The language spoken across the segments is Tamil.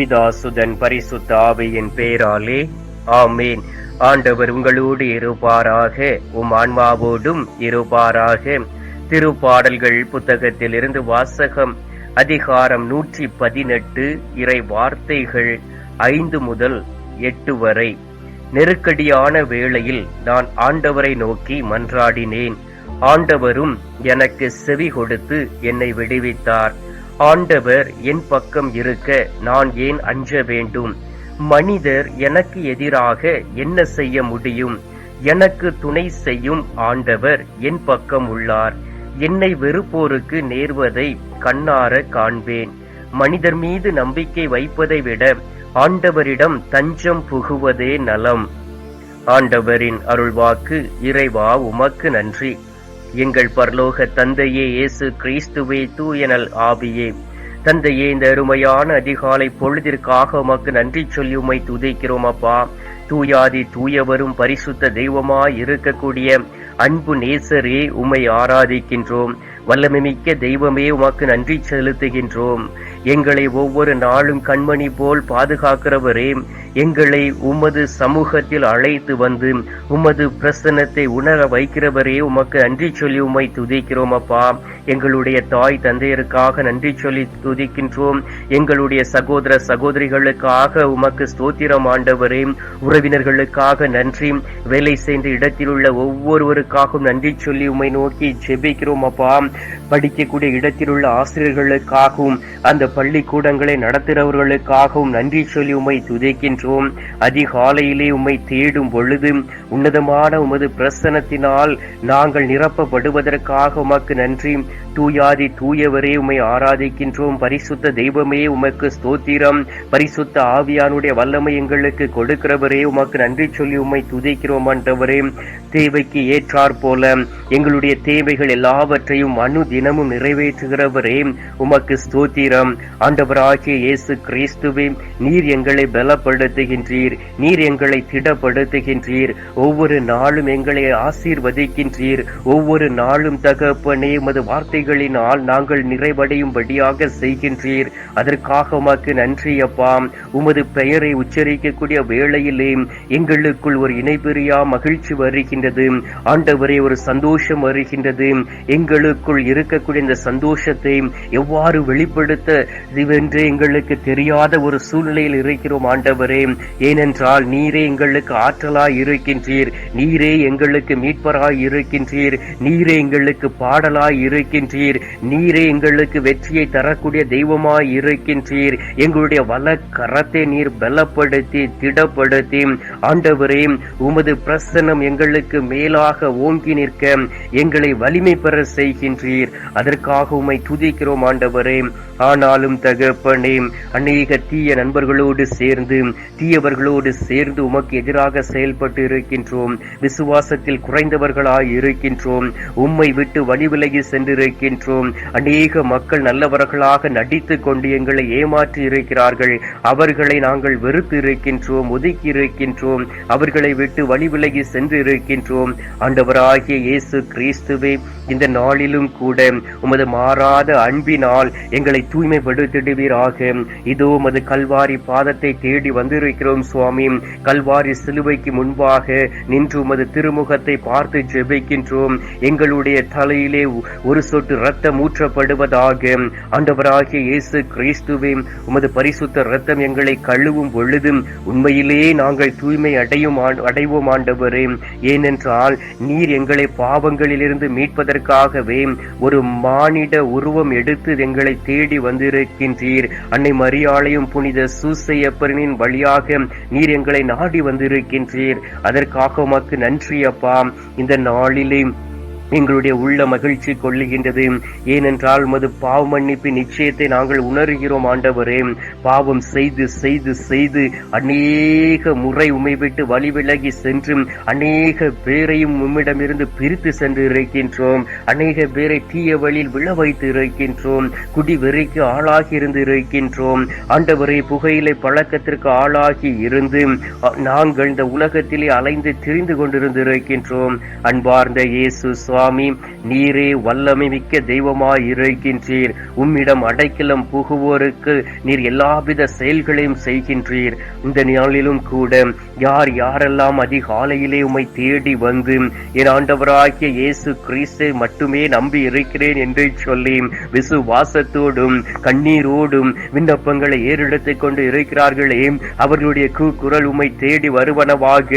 பிதாசுதன் பரிசுத்த ஆவியின் பேராலே. ஆமேன். ஆண்டவர் உங்களோடு இருப்பாராக. உம் ஆன்மாவோடும் இருப்பாராக. திருப்பாடல்கள் புத்தகத்தில் இருந்து வாசகம் அதிகாரம் நூற்றி பதினெட்டு இறை வார்த்தைகள் ஐந்து முதல் எட்டு வரை. நெருக்கடியான வேளையில் நான் ஆண்டவரை நோக்கி மன்றாடினேன். ஆண்டவரும் எனக்கு செவி கொடுத்து என்னை விடுவித்தார். ஆண்டவர் என் பக்கம் இருக்க நான் ஏன் அஞ்ச வேண்டும்? மனிதர் எனக்கு எதிராக என்ன செய்ய முடியும்? எனக்கு துணை செய்யும் ஆண்டவர் என் பக்கம் உள்ளார். என்னை வெறுப்போருக்கு நேர்வதை கண்ணார காண்பேன். மனிதர் மீது நம்பிக்கை வைப்பதை விட ஆண்டவரிடம் தஞ்சம் புகுவதே நலம். ஆண்டவரின் அருள்வாக்கு இறைவா உமக்கு நன்றி. எங்கள் பரலோக தந்தையே இயேசு கிறிஸ்துவே தூயனல் ஆவியே. தந்தையே இந்த அருமையான அதிகாலை பொழுதிற்காக உமக்கு நன்றி சொல்லி உம்மை துதைக்கிறோம் அப்பா. தூயாதி தூயவரும் பரிசுத்த தெய்வமாய் இருக்கக்கூடிய அன்பு நேசரே உம்மை ஆராதிக்கின்றோம். வல்லமைமிக்க தெய்வமே உமக்கு நன்றி செலுத்துகின்றோம். எங்களை ஒவ்வொரு நாளும் கண்மணி போல் பாதுகாக்கிறவரே எங்களை உமது சமூகத்தில் அழைத்து வந்து உமது பிரசன்னத்தை உணர வைக்கிறவரே உமக்கு நன்றி சொல்லி உம்மை துதிக்கிறோம் அப்பா. எங்களுடைய தாய் தந்தையருக்காக நன்றி சொல்லி துதிக்கின்றோம். எங்களுடைய சகோதர சகோதரிகளுக்காக உமக்கு ஸ்தோத்திரம் ஆண்டவரே. உறவினர்களுக்காக நன்றி. வேலை செய்த இடத்தில் உள்ள ஒவ்வொருவருக்காகவும் நன்றி சொல்லி உம்மை நோக்கி ஜெபிக்கிறோம் அப்பா. படிக்கக்கூடிய இடத்தில் உள்ள ஆசிரியர்களுக்காகவும் அந்த பள்ளிக்கூடங்களை நடத்துகிறவர்களுக்காகவும் நன்றி சொல்லி உம்மை துதிக்கின்றோம். அதிகாலையிலே உம்மை தேடும் பொழுது உன்னதமான உமது பிரசனத்தினால் நாங்கள் நிரப்பப்படுவதற்காக உமக்கு நன்றி. தூயாதி தூயவரே உம்மை ஆராதிக்கின்றோம். பரிசுத்த தெய்வமே உமக்கு ஸ்தோத்திரம். பரிசுத்த ஆவியானுடைய வல்லமை எங்களுக்கு கொடுக்கிறவரே உமக்கு நன்றி சொல்லி உம்மை துதிக்கிறோம் ஆண்டவரே. தேவைக்கு ஏற்றார் போல எங்களுடைய தேவைகள் எல்லாவற்றையும் அணு தினமும் நிறைவேற்றுகிறவரே உமக்கு ஸ்தோத்திரம். ஆண்டவராகிய இயேசு கிறிஸ்துவே நீர் எங்களை பலப்படுத்துகின்றீர். நீர் எங்களை திடப்படுத்துகின்றீர். ஒவ்வொரு நாளும் எங்களை ஆசீர்வதிக்கின்றீர். ஒவ்வொரு நாளும் தகப்பனே உமது வார்த்தைகளினால் நாங்கள் நிறைவடையும்படியாக செய்கின்றீர். அதற்காக உமக்கு நன்றி அப்பா. உமது பெயரை உச்சரிக்கக்கூடிய வேளையிலே எங்களுக்குள் ஒரு இணைபிரியா மகிழ்ச்சி வருகின்றது. ஆண்டவரே ஒரு சந்தோஷம் வருகின்றது. எங்களுக்குள் இருக்கக்கூடிய இந்த சந்தோஷத்தை எவ்வாறு வெளிப்படுத்த இதுவென்று எங்களுக்கு தெரியாத ஒரு சூழ்நிலையில் இருக்கிறோம் ஆண்டவரே. ஏனென்றால் நீரே எங்களுக்கு ஆற்றலாய் இருக்கின்றீர். நீரே எங்களுக்கு மீட்பராய் இருக்கின்றீர். நீரே எங்களுக்கு பாடலாய் இருக்கின்றீர். நீரே எங்களுக்கு வெற்றியை தரக்கூடிய தெய்வமாய் இருக்கின்றீர். எங்களுடைய வல கரத்தை நீர் பலப்படுத்தி திடப்படுத்தி. ஆண்டவரே உமது பிரசனம் எங்களுக்கு மேலாக ஓங்கி நிற்க எங்களை வலிமை பெற செய்கின்றீர். அதற்காக உமை துதிக்கிறோம் ஆண்டவரே. ஆனாலும் தகப்பனே அநேக தீய நண்பர்களோடு சேர்ந்து தீயவர்களோடு சேர்ந்து உமக்கு எதிராக செயல்பட்டு இருக்கின்றோம். விசுவாசத்தில் குறைந்தவர்களாய் இருக்கின்றோம். உம்மை விட்டு வழிவிலகி சென்று சென்றிருக்கின்றோம் அநேக மக்கள் நல்லவர்களாக நடித்து கொண்டு எங்களை ஏமாற்றி இருக்கிறார்கள். அவர்களை நாங்கள் வெறுத்து இருக்கின்றோம் ஒதுக்கி இருக்கின்றோம். அவர்களை விட்டு வழி விலகி சென்று இருக்கின்றோம். ஆண்டவராகிய இயேசு கிறிஸ்துவே இந்த நாளிலும் கூட உமது மாறாத அன்பினால் எங்களை தூய்மைப்படுத்திடுவீராக. இதோ உமது கல்வாரி பாதத்தை தேடி வந்திருக்கிறோம் சுவாமி. கல்வாரி சிலுவைக்கு முன்பாக நின்று உமது திருமுகத்தை பார்த்து ஜெபிக்கின்றோம். எங்களுடைய தலையிலே ஒரு சொட்டு ரத்தம் ஊற்றப்படுவதாக ஆண்டவராகிய இயேசு கிறிஸ்துவே உமது பரிசுத்த ரத்தம் எங்களை கழுவும் பொழுதும் உண்மையிலேயே நாங்கள் தூய்மை அடையும் அடைவோம் ஆண்டவரே. ஏனென்றால் நீர் எங்களை பாவங்களிலிருந்து மீட்பதற்காகவே ஒரு மானிட உருவம் எடுத்து எங்களை தேடி வந்திருக்கின்றீர். அன்னை மரியாளையும் புனித சூசையப்பனின் வழியாக நீர் எங்களை நாடி வந்திருக்கின்றீர். அதற்காக உமக்கு நன்றி அப்பா. இந்த நாளிலே எங்களுடைய உள்ள மகிழ்ச்சி கொள்ளுகின்றது. ஏனென்றால் மது பாவ மன்னிப்பின் நிச்சயத்தை நாங்கள் உணர்கிறோம் ஆண்டவரே. பாவம் செய்து செய்து செய்து அநேக முறை உமை விட்டு வழி விலகி சென்று அநேக பேரையும் உம்மிடமிருந்து பிரித்து சென்று இருக்கின்றோம். அநேக பேரை தீய வழியில் விழ வைத்து இருக்கின்றோம். குடி வெறிக்கு ஆளாகி இருந்து இருக்கின்றோம். ஆண்டவரை புகையிலை பழக்கத்திற்கு ஆளாகி இருந்து நாங்கள் இந்த உலகத்திலே அலைந்து திரிந்து கொண்டிருந்து இருக்கின்றோம் அன்பார்ந்த இயேசு சுவாமி நீரே வல்லமை மிக்க தெய்வமாய் இருக்கின்றீர். உம்மிடம் அடைக்கலம் புகுவோருக்கு நீர் எல்லாவித செயல்களையும் செய்கின்றீர். இந்த நாளிலும் கூட யார் யாரெல்லாம் அதிகாலையிலே உம்மை தேடி வந்து என் ஆண்டவராகிய இயேசு கிறிஸ்தை மட்டுமே நம்பி இருக்கிறேன் என்று சொல்லி விசுவாசத்தோடும் கண்ணீரோடும் விண்ணப்பங்களை ஏறெடுத்துக் கொண்டு இருக்கிறார்களே அவர்களுடைய குரல் உம்மை தேடி வருவனவாக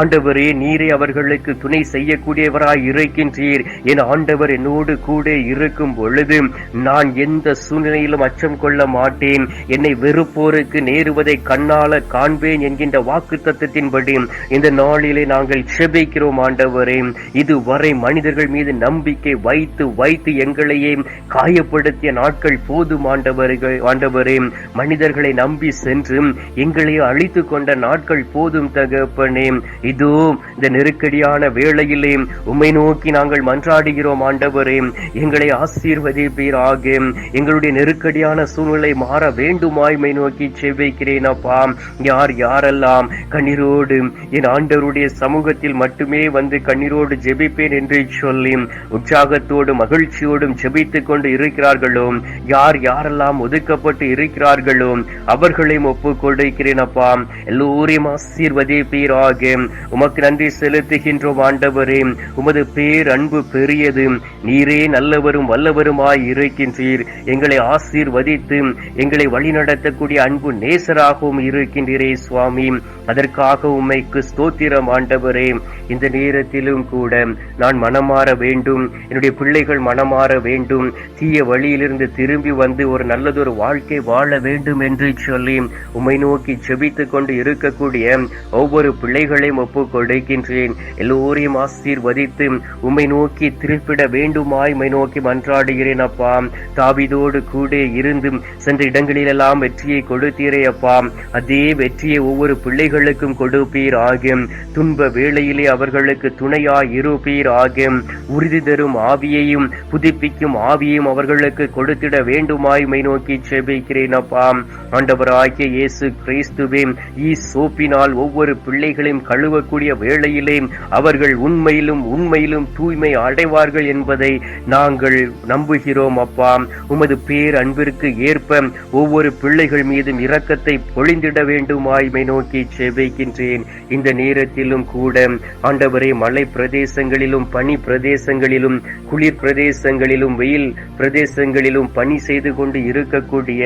ஆண்டவரே நீரே அவர்களுக்கு துணை செய்யக்கூடியவராய் இருக்கின்றீர். என் ஆண்டவர் என்னோடு கூட இருக்கும் பொழுது நான் எந்த சூழ்நிலையிலும் அச்சம் கொள்ள மாட்டேன். என்னை வெறுப்போருக்கு நேருவதை கண்ணால காண்பேன் என்கின்ற வாக்கு தத்துவத்தின்படி இந்த நாளிலே நாங்கள் செபிக்கிறோம் ஆண்டவரே. இதுவரை மனிதர்கள் மீது நம்பிக்கை வைத்து வைத்து எங்களையே காயப்படுத்திய நாட்கள் போதும் ஆண்டவர்கள் ஆண்டவரே. மனிதர்களை நம்பி சென்று எங்களையே அழித்து கொண்ட நாட்கள் போதும் தகப்பனே. இதோ இந்த நெருக்கடியான வேளையிலே உம்மை நோக்கி நாங்கள் நாங்கள் மன்றாடுகிறோம் ஆண்டவரே. எங்களை ஆசீர்வதிப்பீராக. எங்களுடைய நெருக்கடியான சூழ்நிலை மாற வேண்டுமாய்மை நோக்கி செவ்வைக்கிறேன் அப்பா. யார் யாரெல்லாம் கண்ணீரோடு என் ஆண்டவருடைய சமூகத்தில் மட்டுமே வந்து கண்ணீரோடு ஜெபிப்பேன் என்று சொல்லி உற்சாகத்தோடும் மகிழ்ச்சியோடும் ஜெபித்துக் கொண்டு இருக்கிறார்களோ? யார் யாரெல்லாம் ஒதுக்கப்பட்டு இருக்கிறார்களோ? அவர்களையும் ஒப்புக் கொடுக்கிறேன் அப்பா. எல்லோரையும் ஆசீர்வதிப்பீராக. உமக்கு நன்றி செலுத்துகின்றோம் ஆண்டவரே. உமது பேர் அன்பு பெரியது. நீரே நல்லவரும் வல்லவருமாய் இருக்கின்றீர். எங்களை ஆசீர்வதித்து எங்களை வழிநடத்தக்கூடிய அன்பு நேசராகவும் இருக்கின்றீரே சுவாமி. அதற்காக உம்மைக்கு ஸ்தோத்திரம் ஆண்டவரே. இந்த நேரத்திலும் கூட நான் மனமாற வேண்டும். என்னுடைய பிள்ளைகள் மனமாற வேண்டும். தீய வழியிலிருந்து திரும்பி வந்து ஒரு நல்லதொரு வாழ்க்கை வாழ வேண்டும் என்று சொல்லி உம்மை நோக்கி செபித்துக் கொண்டு இருக்கக்கூடிய ஒவ்வொரு பிள்ளைகளையும் ஒப்புக் கொடுக்கின்றேன். எல்லோரையும் ஆசீர்வதித்து உம்மை நோக்கி திருப்பிட வேண்டுமாய் உம்மை நோக்கி மன்றாடுகிறேன் அப்பா. தாவிதோடு கூட இருந்து சென்ற இடங்களிலெல்லாம் வெற்றியை கொடுத்தீரே அப்பா. அதே வெற்றியை ஒவ்வொரு பிள்ளைகளுக்கும் கொடுப்பீர் ஆகும் துன்ப வேளையிலே அவர்களுக்கு துணையாய் இருப்பீர் ஆகும் உறுதி தரும் ஆவியையும் புதுப்பிக்கும் ஆவியையும் அவர்களுக்கு கொடுத்திட வேண்டுமாய் மை நோக்கி செபிக்கிறேன் அப்பா. ஆண்டவராகிய இயேசு கிறிஸ்துவே ஈ சோப்பினால் ஒவ்வொரு பிள்ளைகளையும் கழுவக்கூடிய வேளையிலே அவர்கள் உண்மையிலும் உண்மையிலும் தூய்மை அடைவார்கள் என்பதை நாங்கள் நம்புகிறோம் அப்பா. உமது பேர் அன்பிற்கு ஏற்ப ஒவ்வொரு பிள்ளைகள் மீதும் இரக்கத்தை பொழிந்திட வேண்டுமாய்மை நோக்கி செவிக்கின்றேன் இந்த நேரத்திலும் கூட ஆண்டவரே மலை பிரதேசங்களிலும் பனி பிரதேசங்களிலும் குளிர் பிரதேசங்களிலும் வெயில் பிரதேசங்களிலும் பணி செய்து கொண்டு இருக்கக்கூடிய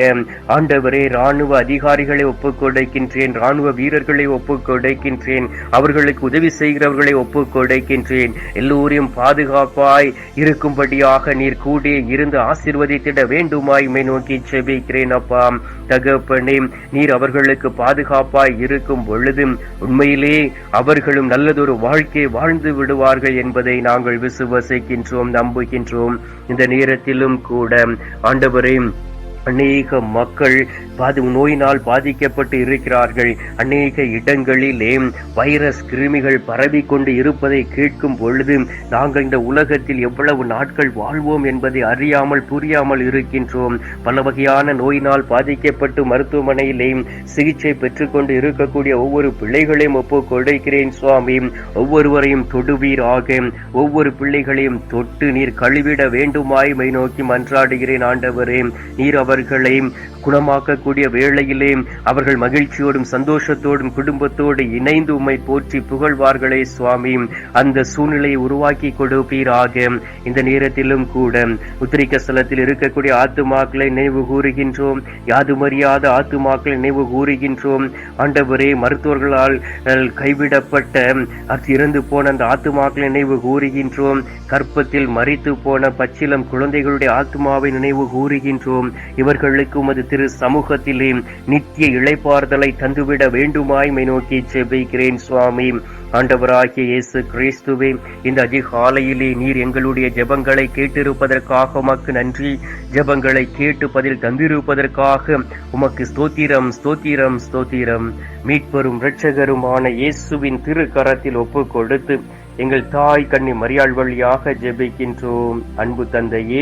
ஆண்டவரே ராணுவ அதிகாரிகளை ஒப்புக்கொடைக்கின்றேன் ராணுவ வீரர்களை ஒப்புக்கொடைக்கின்றேன் அவர்களுக்கு உதவி செய்கிறவர்களை ஒப்புக்கொடைக்கின்றேன். எல்லோரையும் பாதுகாப்பாய் இருக்கும்படியாக நீர் கூடி இருந்து ஆசிர்வதித்திட வேண்டுமாய் மை நோக்கி செபிக்கிறேன் அப்பா. தகப்பனே நீர் அவர்களுக்கு பாதுகாப்பாய் இருக்கும் பொழுது உண்மையிலே அவர்களும் நல்லதொரு வாழ்க்கை வாழ்ந்து விடுவார்கள் என்பதை நாங்கள் விசுவசிக்கின்றோம் நம்புகின்றோம். இந்த நேரத்திலும் கூட ஆண்டவரையும் அநேக மக்கள் பாதி நோயினால் பாதிக்கப்பட்டு இருக்கிறார்கள். அநேக இடங்களிலே வைரஸ் கிருமிகள் பரவிக்கொண்டு இருப்பதை கேட்கும் பொழுது நாங்கள் இந்த உலகத்தில் எவ்வளவு நாட்கள் வாழ்வோம் என்பதை அறியாமல் புரியாமல் இருக்கின்றோம். பல வகையான நோயினால் பாதிக்கப்பட்டு மருத்துவமனையிலே சிகிச்சை பெற்றுக்கொண்டு இருக்கக்கூடிய ஒவ்வொரு பிள்ளைகளையும் ஒப்பு கொடுக்கிறேன் சுவாமி. ஒவ்வொருவரையும் தொடுவீராக. ஒவ்வொரு பிள்ளைகளையும் தொட்டு நீர் கழுவிட வேண்டுமாய் மை நோக்கி மன்றாடுகிறேன் ஆண்டவரே. நீர் அவர்களை கூடிய வேளையிலே அவர்கள் மகிழ்ச்சியோடும் சந்தோஷத்தோடும் குடும்பத்தோடு இணைந்து உம்மை போற்றி புகழ்வார்களே சுவாமி. அந்த சூழ்நிலையை உருவாக்கி கொடுப்பீராக. இந்த நேரத்திலும் கூட உத்திரிக்க ஸ்தலத்தில் இருக்கக்கூடிய ஆத்துமாக்களை நினைவு கூறுகின்றோம். யாதுமறியாத ஆத்துமாக்களை நினைவு கூறுகின்றோம். ஆண்டவரே மருத்துவர்களால் கைவிடப்பட்ட இறந்து போன அந்த ஆத்துமாக்களை நினைவு கூறுகின்றோம். கற்பத்தில் மறித்து போன பச்சிலம் குழந்தைகளுடைய ஆத்மாவை நினைவு கூறுகின்றோம். இவர்களுக்கும் அது திரு சமூக சமூகத்திலே நித்திய இழைப்பார்தலை தந்துவிட வேண்டுமாய்மை நோக்கி செபிக்கிறேன் சுவாமி. ஆண்டவராகிய இயேசு கிறிஸ்துவே இந்த அதிகாலையிலே நீர் எங்களுடைய ஜெபங்களை கேட்டிருப்பதற்காக உமக்கு நன்றி. ஜெபங்களை கேட்டு பதில் தந்திருப்பதற்காக உமக்கு ஸ்தோத்திரம் ஸ்தோத்திரம் ஸ்தோத்திரம். மீட்பெரும் இரட்சகருமான இயேசுவின் திரு கரத்தில் ஒப்பு கொடுத்து எங்கள் தாய் கண்ணி மரியாள் வழியாக ஜெபிக்கின்றோம். அன்பு தந்தையே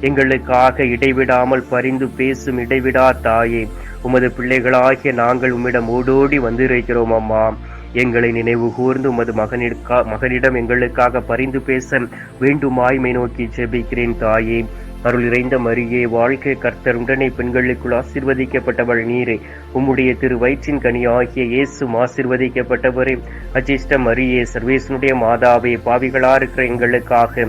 எங்களுக்காக இடைவிடாமல் பரிந்து பேசும் இடைவிடா தாயே. உமது பிள்ளைகளாகிய நாங்கள் உம்மிடம் ஓடோடி வந்திருக்கிறோம் அம்மா. எங்களை நினைவு கூர்ந்து உமது மகனிற்கா மகனிடம் எங்களுக்காக பரிந்து பேச வேண்டுமாய்மை நோக்கி ஜெபிக்கிறேன் தாயே. அருள் இறைந்த மரியே வாழ்க்கை கர்த்தர் உடனே பெண்களுக்குள் ஆசிர்வதிக்கப்பட்டவள் நீரே. உம்முடைய திரு வயிற்றின் கனி ஆகிய இயேசும் ஆசிர்வதிக்கப்பட்டவரே. அஜிஷ்ட மரியே சர்வேசனுடைய மாதாவே பாவிகளா இருக்கிற எங்களுக்காக